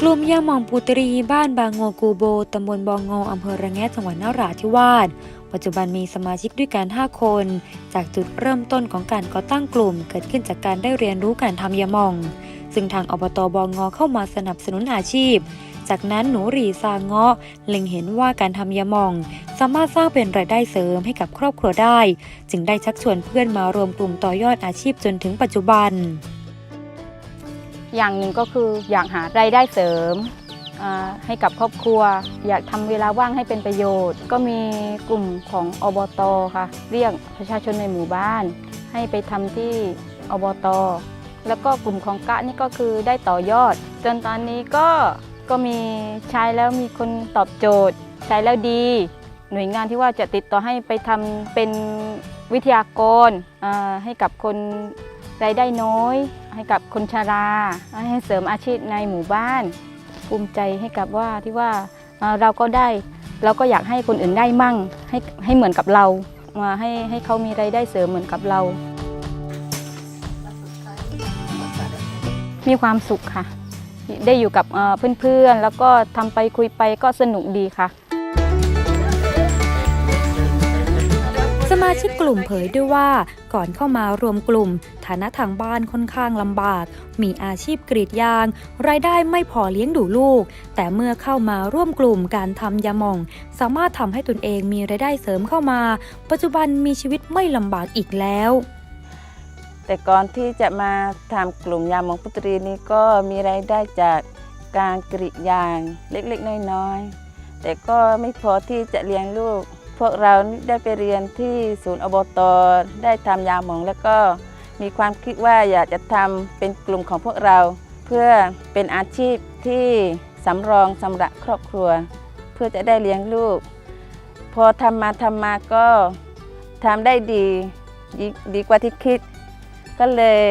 กลุ่มยาหมองปูตรี บ้านบางโงกูโบ ตำบลบองงอำเภอระแงะจังหวัดนราธิวาส ปัจจุบันมีสมาชิกด้วยกัน 5 คน จากจุดเริ่มต้นของการก่อตั้งกลุ่ม เกิดขึ้นจากการได้เรียนรู้การทำยามอง ซึ่งทางอบตบองงเข้ามาสนับสนุนอาชีพ จากนั้นหนูรีซางเงาะเล็งเห็นว่าการทำยามอง สามารถสร้างเป็นรายได้เสริมให้กับครอบครัวได้ จึงได้ชักชวนเพื่อนมารวมกลุ่มต่อยอดอาชีพจนถึงปัจจุบัน อย่างหนึ่งก็คืออยากหารายได้เสริมให้กับครอบครัว อยากทำเวลาว่างให้เป็นประโยชน์ ก็มีกลุ่มของอบตค่ะ เรียกประชาชนในหมู่บ้าน ให้ไปทำที่อบต แล้วก็กลุ่มของกะนี่ก็คือได้ต่อยอด จนตอนนี้ก็ก็มีใช้แล้วมีคนตอบโจทย์ ใช้แล้วดี หน่วยงานที่ว่าจะติดต่อให้ไปทำเป็นวิทยากรให้กับคน รายได้น้อย ให้กับคนชรา ให้เสริมอาชีพในหมู่บ้าน ภูมิใจให้กับว่าที่ว่าเราก็ได้เราก็อยากให้คนอื่นได้มั่ง ให้ให้เหมือนกับเรา มาให้ให้เขามีรายได้เสริมเหมือนกับเรา มีความสุขค่ะ ได้อยู่กับเพื่อนๆแล้วก็ทำไปคุยไปก็สนุกดีค่ะ มาชิกกลุ่มเผยด้วยว่าก่อนเข้ามารวมกลุ่ม ฐานะทางบ้านค่อนข้างลำบาก มีอาชีพกรีดยาง รายได้ไม่พอเลี้ยงดูลูก แต่เมื่อเข้ามาร่วมกลุ่มการทำยาหม่อง สามารถทำให้ตนเองมีรายได้เสริมเข้ามา ปัจจุบันมีชีวิตไม่ลำบากอีกแล้ว แต่ก่อนที่จะมาทำกลุ่มยามมองพุตรีนี้ก็มีรายได้จากการกรีดยางเล็กๆน้อยๆแต่ก็ไม่พอที่จะเลี้ยงลูก พวกเราได้ไปเรียนที่ศูนย์อบตได้ทำยาหมอง แล้วก็มีความคิดว่าอยากจะทำเป็นกลุ่มของพวกเรา เพื่อเป็นอาชีพที่สำรองสำหรับครอบครัว เพื่อจะได้เลี้ยงลูก พอทำมาทำมาก็ทำได้ดีดีกว่าที่คิด ก็เลย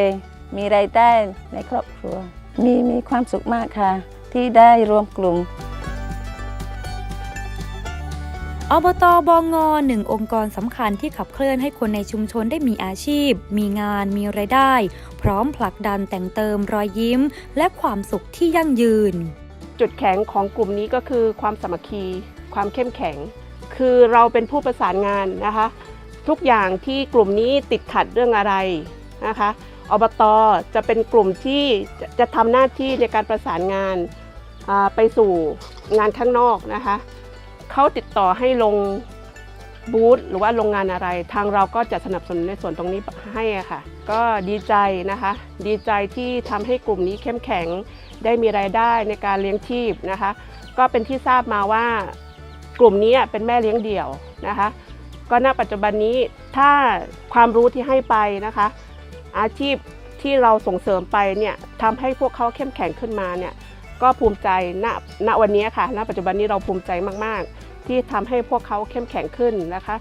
มีรายได้ในครอบครัว มีมีความสุขมากค่ะ ที่ได้รวมกลุ่ม อบตบองงหนึ่งองค์กรสำคัญที่ขับเคลื่อนให้คนในชุมชนได้มีอาชีพ มีงาน มีรายได้ พร้อมผลักดันแต่งเติมรอยยิ้ม และความสุขที่ยั่งยืน จุดแข็งของกลุ่มนี้ก็คือความสามัคคี ความเข้มแข็ง คือเราเป็นผู้ประสานงานนะคะ ทุกอย่างที่กลุ่มนี้ติดขัดเรื่องอะไรนะคะอบตจะเป็นกลุ่มที่จะจะทำหน้าที่ในการประสานงานไปสู่งานข้างนอกนะคะ เขาติดต่อให้ลงบูธหรือว่าโรงงานอะไร ทางเราก็จะสนับสนุนในส่วนตรงนี้ให้ค่ะ ก็ดีใจนะคะ ดีใจที่ทำให้กลุ่มนี้เข้มแข็งได้มีรายได้ในการเลี้ยงชีพนะคะ ก็เป็นที่ทราบมาว่ากลุ่มนี้เป็นแม่เลี้ยงเดี่ยวนะคะ ก็ณปัจจุบันนี้ถ้าความรู้ที่ให้ไปนะคะ อาชีพที่เราส่งเสริมไปเนี่ยทำให้พวกเขาเข้มแข็งขึ้นมาเนี่ย ก็ภูมิใจณณวันนี้ค่ะณปัจจุบันนี้เราภูมิใจมาก ๆ ที่ทำให้พวกเขาเข้มแข็งขึ้นนะคะ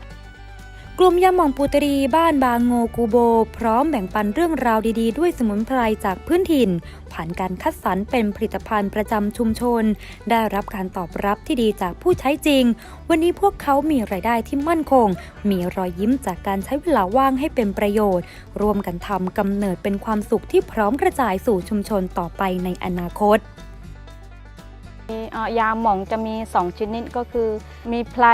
กลุ่มยาหม่องปูตรีบ้านบางโงกูโบ พร้อมแบ่งปันเรื่องราวดีๆ ด้วยสมุนไพรจากพื้นถิ่น ผ่านการคัดสรรเป็นผลิตภัณฑ์ประจำชุมชน ได้รับการตอบรับที่ดีจากผู้ใช้จริง วันนี้พวกเขามีรายได้ที่มั่นคง มีรอยยิ้มจากการใช้เวลาว่างให้เป็นประโยชน์ ร่วมกันทำกำเนิดเป็นความสุขที่พร้อมกระจายสู่ชุมชนต่อไปในอนาคต ยาหม่องจะมี 2 ชนิดก็คือ มีไพร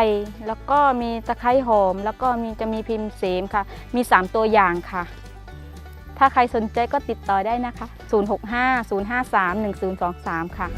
แล้วก็มีตะไคร้หอม แล้วก็มีจะมีพิมพ์เสมค่ะ มี 3 ตัวอย่างค่ะ ถ้าใครสนใจก็ติดต่อได้นะคะ 065 053 1023 ค่ะ